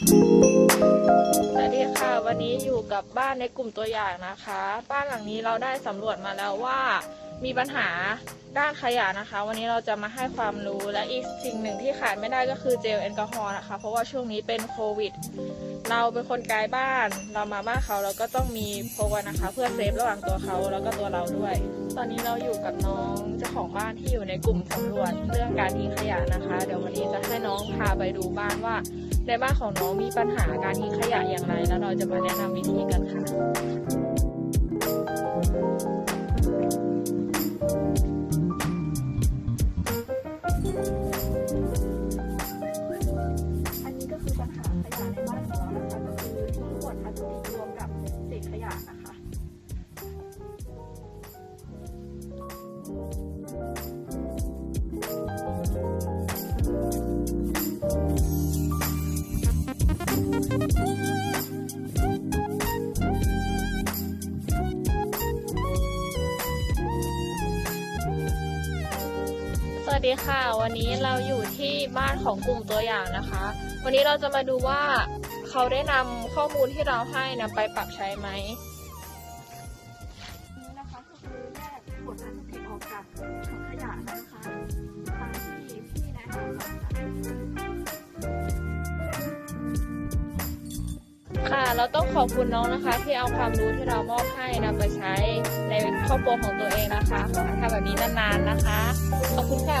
สวัสดีค่ะ วันนี้อยู่กับบ้านในกลุ่มตัวอย่างนะคะ บ้านหลังนี้เราได้สำรวจมาแล้วว่า มีปัญหาด้านขยะนะคะ วันนี้เราจะมาให้ความรู้และอีกสิ่งหนึ่งที่ขาดไม่ได้ก็คือเจลแอลกอฮอล์นะคะ เพราะว่าช่วงนี้เป็นโควิด เราเป็นคนไกลบ้าน เรามาบ้านเขาเราก็ต้องมีพกไว้นะคะ เพื่อเซฟระหว่างตัวเขาแล้วก็ตัวเราด้วย ตอนนี้เราอยู่กับน้องเจ้าของบ้านที่อยู่ในกลุ่มสำรวจเรื่องการทิ้งขยะนะคะ เดี๋ยววันนี้จะให้น้องพาไปดูบ้านว่า ในบ้านของน้องมีปัญหาการทิ้งขยะอย่างไร แล้วเราจะมาแนะนำวิธีกันค่ะาขยะในบ้านของเรานะคะก็คือทิ้งขวดพลาสติก วัสดีค่ะ วันนี้เราอยู่ที่บ้านของกลุ่มตัวอย่างนะคะ วันนี้เราจะมาดูว่าเขาได้นำข้อมูลที่เราให้นำไปปรับใช้ไหมนี่นะคะก็คือแยกขวดพลาสติกออกจากถังขยะนะคะตามที่พี่แนะนำค่ะ เราต้องขอบคุณน้องนะคะ ที่เอาความรู้ที่เรามอบให้นำไปใช้ในครอบครัวของตัวเองนะคะขอให้ทำแบบนี้นานๆนะคะ ขอบคุณค่ะ